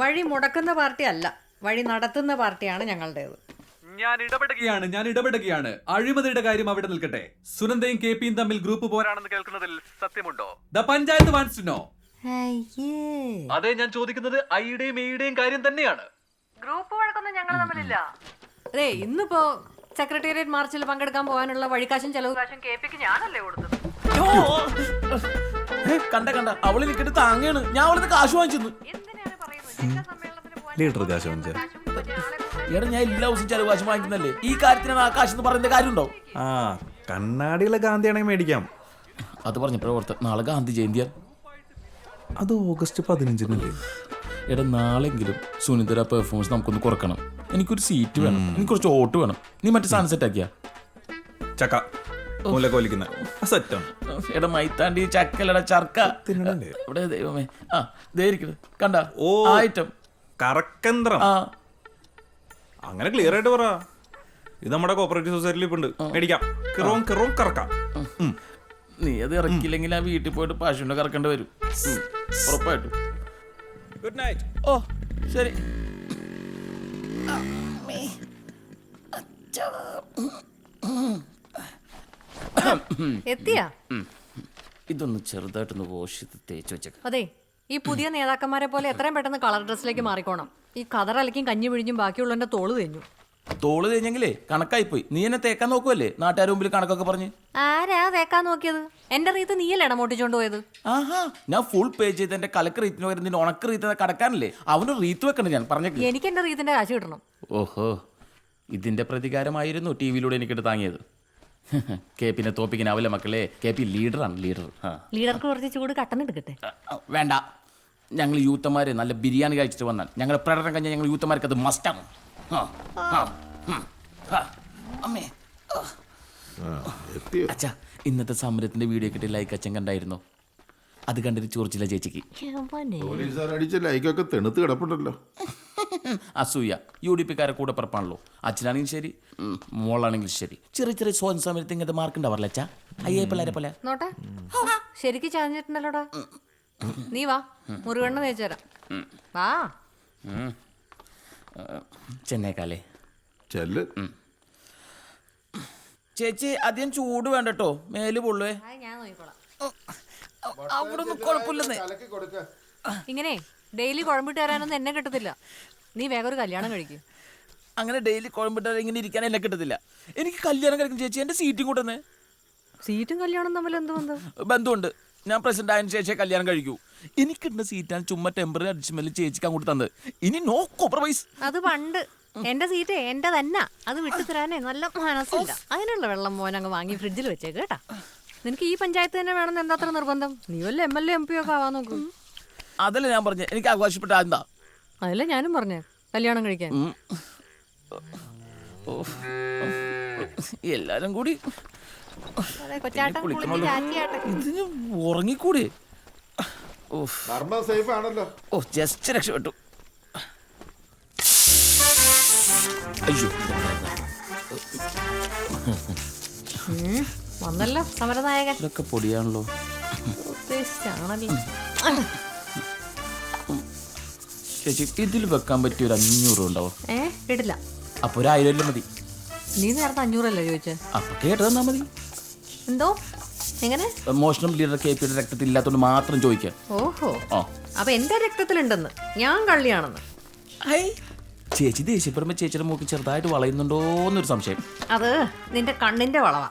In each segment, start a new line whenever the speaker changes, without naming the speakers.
വഴി മുടക്കുന്ന പാർട്ടി അല്ല. വഴി നടത്തുന്ന പാർട്ടിയാണ് ഞങ്ങളുടേത്.
ഞാൻ ഇടപെടുകയാണ് ഞാൻ ഇടപെടുകയാണ്. അഴിമതിയുടെ കാര്യം അവിടെ നിൽക്കട്ടെ. സുനന്ദയും കെ പിയും തമ്മിൽ ഗ്രൂപ്പ് പോരാണെന്ന് കേൾക്കുന്നതിൽ സത്യമുണ്ടോ? The panchayat wants to know അതെ ഞാൻ ചോദിക്കുന്നത് ഐയുടെയും എയുടെയും കാര്യം തന്നെയാണ്.
ഗ്രൂപ്പ് വഴക്കൊന്നും ഞങ്ങൾ തമ്മിലില്ല. അതെ ഇന്നിപ്പോ സെക്രട്ടേറിയറ്റ് മാർച്ചിൽ പങ്കെടുക്കാൻ പോകാനുള്ള വഴിക്കാശും ചെലവ് കാശും കെ പിക്ക് ഞാനല്ലേ കൊടുത്തത്.
കണ്ട കണ്ട. അവൾ നിൽക്കിട്ട് താങ്ങാണ് ഞാൻ അവളിന്ന് കാശ് വാങ്ങിച്ചു
ലീഡർ കാശ് വാങ്ങിച്ച
എടാ ഞാൻ എല്ലാ ദിവസം ചെലവ് കാശ് വാങ്ങിക്കുന്നല്ലേ ഈ കാര്യത്തിന് ആകാശം കാശ് എന്ന് പറയുന്ന കാര്യമുണ്ടോ?
ആ കണ്ണാടിയുള്ള ഗാന്ധിയാണെങ്കിൽ മേടിക്കാം.
അത് പറഞ്ഞപ്പോഴേ ഓർത്ത് നാളെ ഗാന്ധി ജയന്തിയാ.
അത് ഓഗസ്റ്റ് പതിനഞ്ചിനല്ലേ?
എടാ നാളെങ്കിലും സുനിതര പെർഫോമൻസ് നമുക്കൊന്ന് കുറക്കണം. എനിക്കൊരു സീറ്റ് വേണം. എനിക്ക് കുറച്ച് ഓട്ട് വേണം. നീ മറ്റേ സാധനം സെറ്റ് ആക്കിയാ.
ചക്ക. മൂലക്കോലിക്കുന്ന. സെറ്റാണ്
എടാ മൈത്താണ്ടി ചക്കലട ചർക്ക? ഇവിടെ ദൈവമേ? ആ ദേ ഇരിക്കണ്. കണ്ട.
ഓ.
ഐറ്റം
കറക്കന്ത്രം.
ആ.
അങ്ങനെ ക്ലിയർ ആയിട്ട് പറ. ഇത് നമ്മുടെ കോപ്പറേറ്റീവ് സൊസൈറ്റിയിൽ ഇപ്പൊ ഉണ്ട് മേടിക്കാം. കിറോം കിറോം കറക്കാം.
നീ അത് ഇറക്കില്ലെങ്കിൽ ആ വീട്ടിൽ പോയിട്ട് പശുവിനെ കറക്കേണ്ടി വരും. ഉറപ്പായിട്ടും.
ഗുഡ് നൈറ്റ്
ഓ ശരി.
എത്തിയാ?
ഇതൊന്ന് ചെറുതായിട്ടൊന്ന് വാഷ് ചെയ്ത് തേച്ച് വെച്ചേക്കാം.
അതെ ഈ പുതിയ നേതാക്കന്മാരെ പോലെ എത്രയും പെട്ടെന്ന് കളർ ഡ്രസ്സിലേക്ക് മാറിക്കോണം. ഈ കതറലക്കും കഞ്ഞി പിഴിഞ്ഞും ബാക്കിയുള്ളതിന്റെ തോൾ തെഞ്ഞു.
തോൾ തേഞ്ഞെങ്കിലേ കണക്കായി പോയി നീ എന്നെ തേക്കാൻ നോക്കുവല്ലേ? നാട്ടുകാർ മുമ്പിൽ കണക്കൊക്കെ പറഞ്ഞ്.
ആരാ തേക്കാൻ നോക്കിയത്? എന്റെ റീത്ത് നീയല്ലേ ഇടമോട്ടിച്ചോണ്ട് പോയത്?
ആഹാ ഞാൻ ഫുൾ പേ ചെയ്ത് എന്റെ കലക്ക് റീത്തിന് നിന്റെ ഉണക്ക് റീത്ത് കടക്കാനല്ലേ? അവന് റീത്ത് വെക്കണ്ട ഞാൻ പറഞ്ഞു
എനിക്ക് എന്റെ റീത്തിന്റെ കാശ് കിട്ടണം.
ഓഹോ ഇതിന്റെ പ്രതികാരമായിരുന്നു ടി വിയിലൂടെ എനിക്കിട്ട് താങ്ങിയത്. കെ പിന്നെ തോപ്പിക്കാനാവില്ല മക്കളെ. കെ പി ലീഡറാണ് ലീഡർ. ആ.
ലീഡർക്ക് കുറച്ച് ചൂട് കട്ടൻ എടുക്കട്ടെ?
വേണ്ട. ഞങ്ങൾ യൂത്തമാര് നല്ല ബിരിയാണി കഴിച്ചിട്ട് വന്നാൽ. ഞങ്ങളുടെ പ്രകടനം കഴിഞ്ഞാൽ ഞങ്ങൾ യൂത്തമാർക്ക് അത് മസ്റ്റാണ് ആ, ആ, ഉം, ആ, അമ്മേ ആ. അച്ഛാ ഇന്നത്തെ സമരത്തിന്റെ വീഡിയോ കിട്ടി ലൈക്ക് അച്ഛൻ കണ്ടായിരുന്നോ? അത് കണ്ടിട്ട് ചോർച്ചില്ല ചേച്ചിക്ക്.
പോലീസുകാർ അടിച്ച ലൈക്കൊക്കെ തെണുത്ത് കിടപ്പുണ്ടല്ലോ.
അസൂയ. യു ഡി പിക്കാരെ കൂടെ പറപ്പാണല്ലോ. അച്ഛനാണെങ്കിലും ശരി മോളാണെങ്കിലും ശരി. ചെറിയ ചെറിയ സ്വയം സമയത്ത് ഇങ്ങനത്തെ മാർക്ക് ഉണ്ടാവാറില്ല അച്ഛാ? അയ്യേ പിള്ളേരെ പോലെ.
നോട്ടെ? ശരിക്ക് ചാഞ്ഞിട്ടുണ്ടല്ലോടാ. നീ വാ മുറിവെണ്ണ തേച്ചു തരാം. വാ.
ചെന്നൈക്കാലേ.
ചെല്ല്.
ചേച്ചി അധികം ചൂട് വേണ്ട കേട്ടോ മേൽ പൊള്ളുവേ
ഞാൻ നോക്കിക്കോളാം.
അവിടെ ഒന്നും കുഴപ്പമില്ലെന്നേ.
ഇങ്ങനെ ഡെയിലി കുഴമ്പിട്ട് വരാനൊന്നും എന്നെ കിട്ടത്തില്ല. നീ വേഗം ഒരു കല്യാണം കഴിക്കും.
അങ്ങനെ ഡെയിലി കുഴമ്പിട്ട് ഇങ്ങനെ ഇരിക്കാൻ എന്നെ കിട്ടത്തില്ല. എനിക്ക് കല്യാണം കഴിക്കും ചേച്ചി എന്റെ സീറ്റും കൂട്ടുന്നേ
സീറ്റും കല്യാണം തമ്മിൽ എന്ത് ബന്ധം?
ബന്ധമുണ്ട്. ഞാൻ പ്രസിഡന്റ് ആയതിനു ശേഷം കല്യാണം കഴിക്കൂ. എനിക്ക് കിട്ടുന്ന സീറ്റാണ് ചുമ്മാ ടെമ്പററി അഡ്ജസ്റ്റ്മെന്റ് ചേച്ചിക്ക് അങ്ങോട്ട് തന്നത്. ഇനി നോ കോംപ്രമൈസ്
അത് പണ്ട്. എന്റെ സീറ്റ് എന്റെ തന്നെ അത് വിട്ടു തരാനേ നല്ല മനസ്സില്ല. അതിനുള്ള വെള്ളം മോൻ അങ്ങ് വാങ്ങി ഫ്രിഡ്ജിൽ വെച്ചേക്ക് കേട്ടാ. നിനക്ക് ഈ പഞ്ചായത്ത് തന്നെ വേണമെന്ന് എന്താ അത്ര നിർബന്ധം? നീ വല്ല M L A M P ഒക്കെ ആവാൻ നോക്കൂ.
അതല്ല ഞാൻ പറഞ്ഞു. എനിക്ക് ആഘോഷപ്പെട്ട എന്താ
അതല്ലേ ഞാനും പറഞ്ഞേ കല്യാണം കഴിക്കാൻ.
എല്ലാരും കൂടി. ഇതിന് ഉറങ്ങിക്കൂടെ?
ധർമ്മ സേഫ് ആണല്ലോ
ഓ ജസ്റ്റ് രക്ഷപ്പെട്ടു. അയ്യോ.
വന്നല്ലോ സമരനായകൻ.
ഇതൊക്കെ പൊടിയാണല്ലോ.
ഉദ്ദേശിച്ചാണല്ലോ
ചേച്ചി ഇതിൽ വെക്കാൻ പറ്റിയ ഒരു അഞ്ഞൂറ് ഉണ്ടാവും.
ഏ കേട്ടില്ല.
അപ്പൊ ഒരു ആയിരം അല്ലേ മതി.
നീ നേരത്തെ അഞ്ഞൂറല്ലേ ചോദിച്ചേ?
അപ്പൊ കേട്ട് തന്നാ മതി.
എന്തോ? എങ്ങനെ?
മോഷണം ലീഡർ കെ പിയുടെ രക്തത്തിൽ ഇല്ലാത്തതുകൊണ്ട് മാത്രം ചോദിക്കാം.
ഓഹോ.
ആ.
അപ്പൊ എന്റെ രക്തത്തിലുണ്ടെന്ന്. ഞാൻ കള്ളിയാണെന്ന്.
ഐ ചേച്ചി ദേഷ്യപ്പെടുമ്പോ ചേച്ചിയുടെ മൂക്ക് ചെറുതായിട്ട് വളയുന്നുണ്ടോ എന്നൊരു സംശയം.
അത് നിന്റെ കണ്ണിന്റെ വളവാ.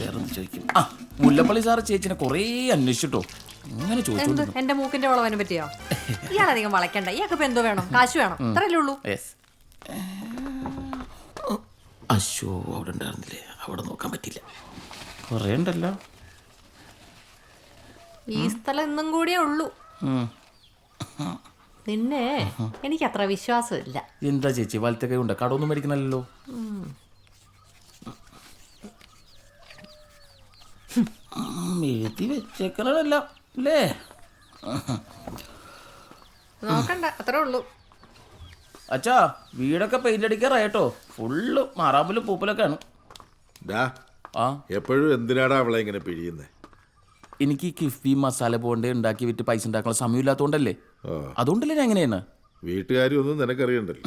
വേറെ ചോദിക്കും. ആ മുല്ലപ്പള്ളി സാറ് ചേച്ചിനെ കുറേ അന്വേഷിച്ചിട്ടോ? അങ്ങനെ ചോദിച്ചു
എന്ത് എന്റെ മൂക്കിന്റെ വളവനെ പറ്റിയോ? ഇയാളധികം വളയ്ക്കണ്ട. ഇയാൾക്ക് ഇപ്പൊ എന്തോ വേണം? കാശു വേണം. ഇത്രയല്ലേ ഉള്ളൂ.
യെസ് അശോ അവിടെ ഉണ്ടായിരുന്നില്ലേ? അവിടെ നോക്കാൻ പറ്റില്ല കുറേ ഉണ്ടല്ലോ.
ഈ സ്ഥലം ഇന്നും കൂടിയേ ഉള്ളൂ.
ഉം.
നിന്നെ എനിക്ക് അത്ര വിശ്വാസമില്ല.
എന്താ ചേച്ചി വലത്തെ കൈ ഉണ്ട്? കടമൊന്നും മേടിക്കണല്ലോ എഴുതി വെച്ചേക്കണല്ല അല്ലേ
നോക്കണ്ട അത്രേ ഉള്ളൂ.
അച്ഛാ വീടൊക്കെ പെയിന്റ് അടിക്കാറായിട്ടോ? ഫുള്ള് മാറാമ്പലും പൂപ്പലൊക്കെയാണ്.
ഡാ
ആ.
എപ്പോഴും എന്തിനാടാ അവളെ ഇങ്ങനെ പിഴിയുന്നേ?
എനിക്ക് ഈ കിഫ്ബി മസാല ബോണ്ട് ഉണ്ടാക്കി വിറ്റ് പൈസ ഉണ്ടാക്കാനുള്ള സമയമില്ലാത്തതുകൊണ്ടല്ലേ അതുകൊണ്ടല്ലേ ഞാൻ എങ്ങനെയാണ്
വീട്ടുകാരും ഒന്നും നിനക്കറിയണ്ടല്ലോ.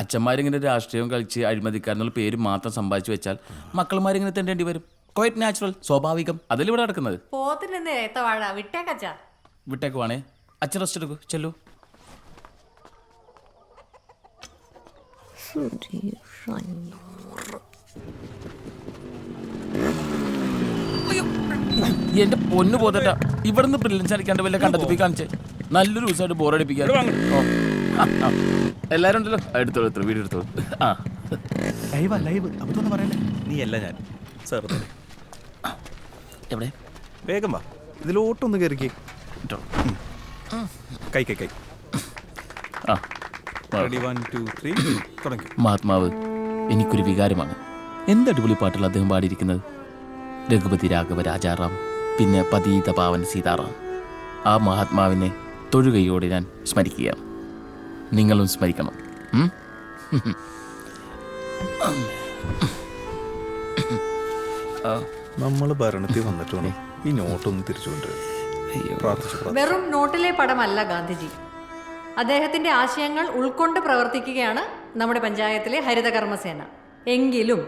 അച്ഛന്മാരിങ്ങനെ രാഷ്ട്രീയം കളിച്ച് അഴിമതിക്കാരെന്നുള്ള പേര് മാത്രം സമ്പാദിച്ചു വെച്ചാൽ മക്കൾമാരിങ്ങനെ തെണ്ടേണ്ടി വരും. ക്വയറ്റ് നാച്ചുറൽ സ്വാഭാവികം. അതിലിവിടെ നടക്കുന്നത്.
വിട്ടേക്കുവാണേ ഏത്തവാഴ വിട്ടേക്കച്ചാ
അച്ഛൻ റെസ്റ്റ് എടുക്കൂ. ചെല്ലു. എന്റെ പൊന്നു പോതട്ട ഇവിടുന്ന് ബ്രില്യൻസ് അടിക്കാണ്ട് വല്ല കണ്ടെത്തി കാണിച്ചേ. നല്ലൊരു ദിവസമായിട്ട് ബോറടിപ്പിക്കാൻ. എല്ലാരും ഉണ്ടല്ലോ? എടുത്തോളൂ എടുത്തോളൂ വീഡിയോ എടുത്തോളൂ. ആ.
ലൈവ് ലൈവ് അപ്പൊ പറയല്ലേ? നീ അല്ല ഞാൻ. സാർ
എവിടെ?
വേഗം വാ. ഇതിലോട്ടൊന്ന് കയറിക്കേ. കൈ കൈ കൈ.
ആ. ആ.
റെഡി വൺ ടു ത്രീ തുടങ്ങി.
മഹാത്മാവ് എനിക്കൊരു വികാരമാണ്. എന്ത് അടിപൊളി പാട്ടുകൾ അദ്ദേഹം പാടിയിരിക്കുന്നത്? രഘുപതി രാഘവ രാജാറാം പിന്നെ പതീത പാവൻ സീതാറാം. ആ മഹാത്മാവിനെ തൊഴുകയോടെ ഞാൻ സ്മരിക്കുക നിങ്ങളും സ്മരിക്കണം. ഉം?
നമ്മൾ ഭരണത്തിൽ വന്നിട്ട് വേണം ഈ നോട്ടൊന്ന് തിരിച്ചു കൊണ്ടുവരാൻ.
വെറും നോട്ടിലെ പടമല്ല ഗാന്ധിജി. അദ്ദേഹത്തിന്റെ ആശയങ്ങൾ ഉൾക്കൊണ്ട് പ്രവർത്തിക്കുകയാണ് നമ്മുടെ പഞ്ചായത്തിലെ ഹരിതകർമ്മസേന. എങ്കിലും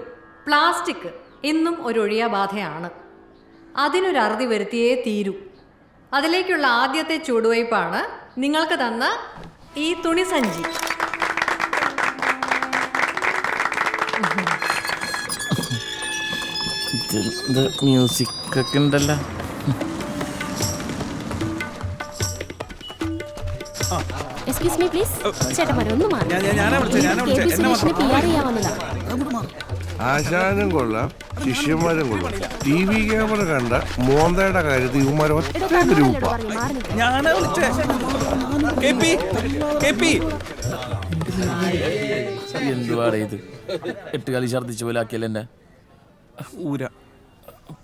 പ്ലാസ്റ്റിക് ഇന്നും ഒരു ഒഴിയാബാധയാണ് അതിനൊരു അറുതി വരുത്തിയേ തീരൂ. അതിലേക്കുള്ള ആദ്യത്തെ ചുവടുവയ്പ്പാണ് നിങ്ങൾക്ക് തന്ന ഈ തുണിസഞ്ചി
ഇത് മ്യൂസിക് ഒക്കെ ഉണ്ടല്ലോ.
എക്സ്ക്യൂസ് മീ പ്ലീസ് ചേട്ടാ ഒന്ന് മാറി.
ആശാനും കൊള്ളാം ശിഷ്യന്മാരും കൊള്ളാം. ടി വി ക്യാമറ കണ്ട മോന്തയുടെ കാര്യത്തിൽ ഇവന്മാർ ഒറ്റ ഗ്രൂപ്പാ.
എന്തുവാടേ ഇത്? എട്ട് കളി ഛർദ്ദിച്ച പോലെ ആക്കിയല്ലേ എന്നെ?
ഊര.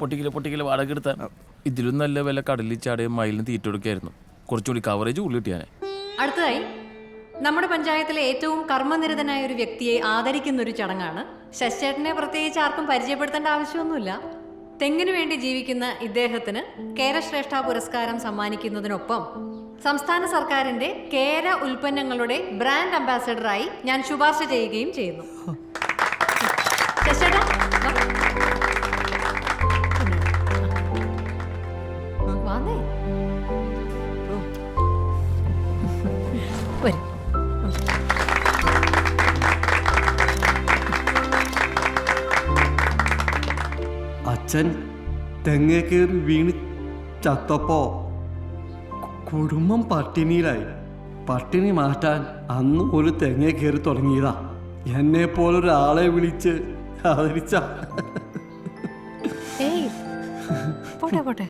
പൊട്ടിക്കൽ പൊട്ടിക്കൽ വാടക എടുത്താൽ ഇതിലും നല്ല വില കടലിൽ ചാടിയ മയിലിന് തീറ്റ കൊടുക്കായിരുന്നു. കുറച്ചുകൂടി കവറേജ് ഉള്ളി കിട്ടിയാനെ
അടുത്തതായി നമ്മുടെ പഞ്ചായത്തിലെ ഏറ്റവും കർമ്മനിരതനായ ഒരു വ്യക്തിയെ ആദരിക്കുന്ന ഒരു ചടങ്ങാണ്. ശശിചേട്ടനെ പ്രത്യേകിച്ച് ആർക്കും പരിചയപ്പെടുത്തേണ്ട ആവശ്യമൊന്നുമില്ല. തെങ്ങിനു വേണ്ടി ജീവിക്കുന്ന ഇദ്ദേഹത്തിന് കേരശ്രേഷ്ഠ പുരസ്കാരം സമ്മാനിക്കുന്നതിനൊപ്പം സംസ്ഥാന സർക്കാരിന്റെ കേര ഉൽപ്പന്നങ്ങളുടെ ബ്രാൻഡ് അംബാസഡറായി ഞാൻ ശുപാർശ ചെയ്യുകയും ചെയ്യുന്നു. ശശിചേട്ടാ വാന്നേ. വരും.
അച്ഛൻ തെങ്ങേ കയറി വീണ് ചത്തപ്പോ കുടുംബം പട്ടിണിയിലായി. പട്ടിണി മാറ്റാൻ അന്ന് ഒരു തെങ്ങേ കയറി തുടങ്ങിയതാ. എന്നെ പോലൊരാളെ വിളിച്ച് ആദരിച്ച.
ഏയ്. പോട്ടെ പോട്ടെ.